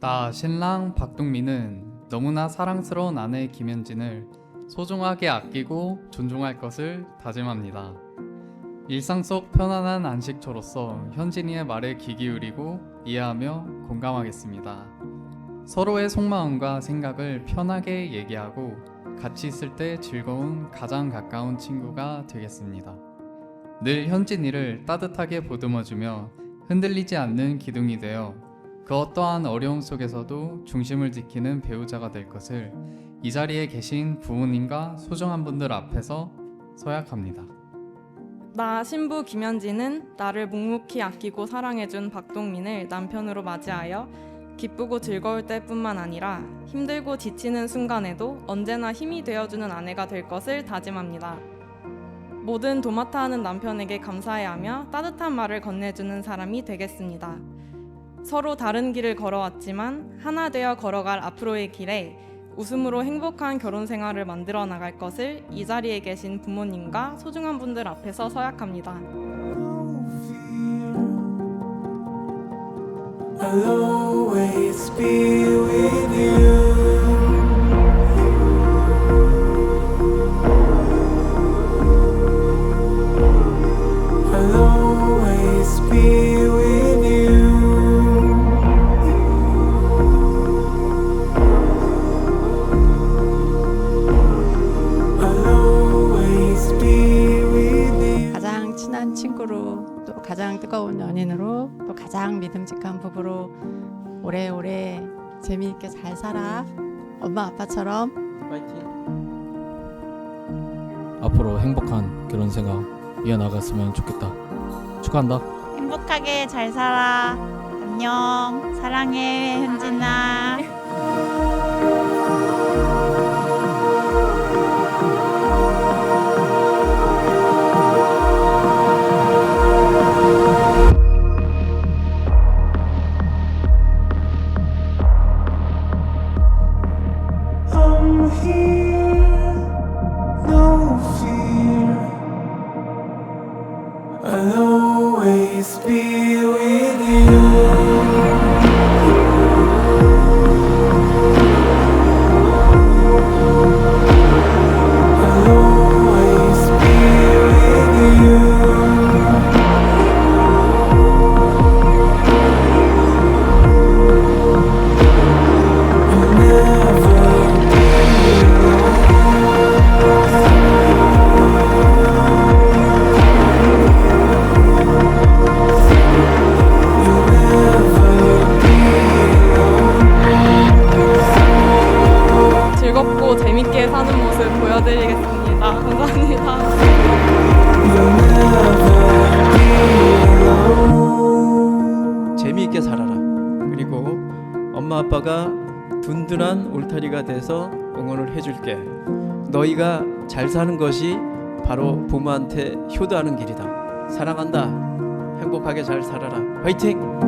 나 신랑 박동민은 너무나 사랑스러운 아내 김현진을 소중하게 아끼고 존중할 것을 다짐합니다. 일상 속 편안한 안식처로서 현진이의 말에 귀 기울이고 이해하며 공감하겠습니다. 서로의 속마음과 생각을 편하게 얘기하고 같이 있을 때 즐거운 가장 가까운 친구가 되겠습니다. 늘 현진이를 따뜻하게 보듬어주며 흔들리지 않는 기둥이 되어 그 어떠한 어려움 속에서도 중심을 지키는 배우자가 될 것을 이 자리에 계신 부모님과 소중한 분들 앞에서 서약합니다. 나 신부 김현진은 나를 묵묵히 아끼고 사랑해준 박동민을 남편으로 맞이하여 기쁘고 즐거울 때뿐만 아니라 힘들고 지치는 순간에도 언제나 힘이 되어주는 아내가 될 것을 다짐합니다. 모든 도맡아 하는 남편에게 감사해하며 따뜻한 말을 건네주는 사람이 되겠습니다. 서로 다른 길을 걸어왔지만 하나 되어 걸어갈 앞으로의 길에 웃음으로 행복한 결혼 생활을 만들어 나갈 것을 이 자리에 계신 부모님과 소중한 분들 앞에서 서약합니다. I'll always be with you. 또 가장 뜨거운 연인으로 또 가장 믿음직한 부부로 오래오래 재미있게 잘 살아 엄마 아빠처럼 앞으로 행복한 결혼 생활 이어나갔으면 좋겠다. 축하한다. 행복하게 잘 살아. 안녕. 사랑해, 현진아. Always be with you. 보여드리겠습니다. 감사합니다. 재미있게 살아라. 그리고 엄마 아빠가 든든한 울타리가 돼서 응원을 해줄게. 너희가 잘 사는 것이 바로 부모한테 효도하는 길이다. 사랑한다. 행복하게 잘 살아라. 화이팅!